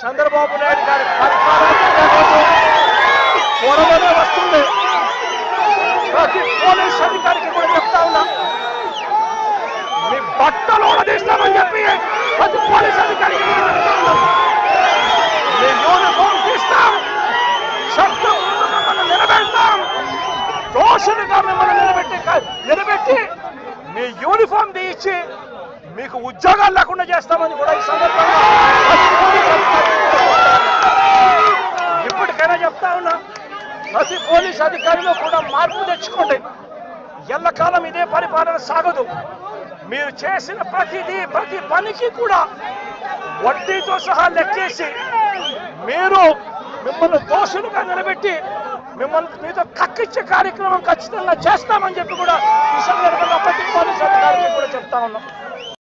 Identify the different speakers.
Speaker 1: చంద్రబాబు నాయుడు గారి పరిపాలన త్వరలోనే వస్తుంది. ప్రతి పోలీస్ అధికారికి కూడా చెప్తా ఉన్నా. మీ బట్టలు తీస్తామని చెప్పి ప్రతి పోలీస్ అధికారికి కూడా చెప్తా మీ యూనిఫామ్ తీస్తాం. శబ్దం మిమ్మల్ని నిలబెడతాం. దోషులుగా మిమ్మల్ని నిలబెట్టి నిలబెట్టి మీ యూనిఫామ్ తీయించి మీకు ఉద్యోగాలు లేకుండా చేస్తామని కూడా ఈ సందర్భంగా ప్రతి పోలీస్ అధికారికి ఇప్పటికైనా చెప్తా ఉన్నా ప్రతి పోలీస్ అధికారిలో కూడా మార్పు తెచ్చుకోండి. ఎల్లకాలం ఇదే పరిపాలన సాగదు. మీరు చేసిన ప్రతిదీ ప్రతి పనికి కూడా వడ్డీతో సహా లెక్కేసి మీరు మిమ్మల్ని దోషులుగా నిలబెట్టి మిమ్మల్ని మీతో కక్కిచ్చే కార్యక్రమం ఖచ్చితంగా చేస్తామని చెప్పి కూడా ఈ సందర్భంగా ప్రతి పోలీస్ అధికారికి కూడా చెప్తా ఉన్నాం.